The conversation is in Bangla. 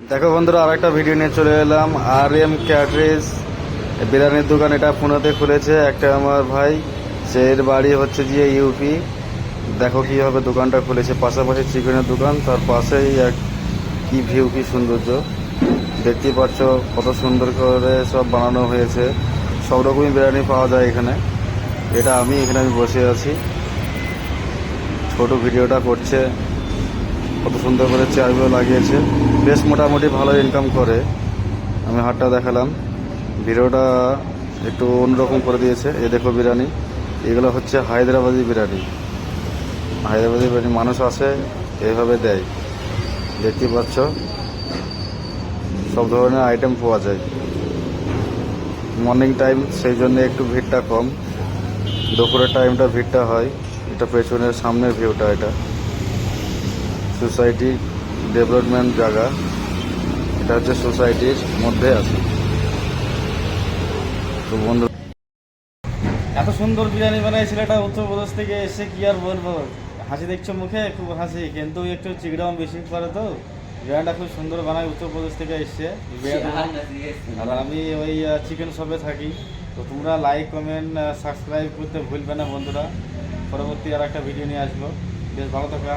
দেখো বন্ধুরা আর একটা ভিডিও নিয়ে চলে এলাম। আর এম ক্যাটারিজ বিরিয়ানির দোকান, এটা পুনেতে খুলেছে একটা আমার ভাই। সে এর বাড়ি হচ্ছে গিয়ে ইউপি দেখো কীভাবে দোকানটা খুলেছে। পাশাপাশি চিকেনের দোকান, তার পাশেই এক কি ভিউ কি সৌন্দর্য। দেখতেই পাচ্ছ কত সুন্দর করে সব বানানো হয়েছে। সব রকমই বিরিয়ানি পাওয়া যায় এখানে। এটা আমি, এখানে আমি বসে আছি। ছোট ভিডিওটা করছে। কত সুন্দর করে চেয়ারগুলো লাগিয়েছে। বেশ মোটামুটি ভালো ইনকাম করে। আমি হাটটা দেখালাম। ভিডিওটা একটু অন্যরকম করে দিয়েছে। এ দেখো বিরিয়ানি। এগুলো হচ্ছে হায়দ্রাবাদি বিরিয়ানি। হায়দ্রাবাদি বিরিয়ানি মানুষ আসে এইভাবে দেয়। দেখতে পাচ্ছ? সব ধরনের আইটেম পাওয়া যায়। মর্নিং টাইম সেই জন্য একটু ভিড়টা কম। দুপুরের টাইমটা ভিড়টা হয়। এটা পেছনের সামনের ভিউটা এটা। সোসাইটি ডেভেলপমেন্ট জায়গা। এটা হচ্ছে সোসাইটির মধ্যে আছে। তো বন্ধু এত সুন্দর বিরিয়ানি বানায় ছেলেটা উত্তরপ্রদেশ থেকে এসে কি আর বলব? হাসি দেখছ মুখে? খুব হাসি। কিন্তু একটু চিকড়াম বেশি করে তো। বিরিয়ানিটা খুব সুন্দর বানায় উত্তরপ্রদেশ থেকে এসছে বিরিয়ানি আর আমি ওই চিকেন শপে থাকি। তো তোমরা লাইক কমেন্ট সাবস্ক্রাইব করতে ভুলবে না বন্ধুরা। পরবর্তী আর একটা ভিডিও নিয়ে আসব। বেশ ভালো থাকা।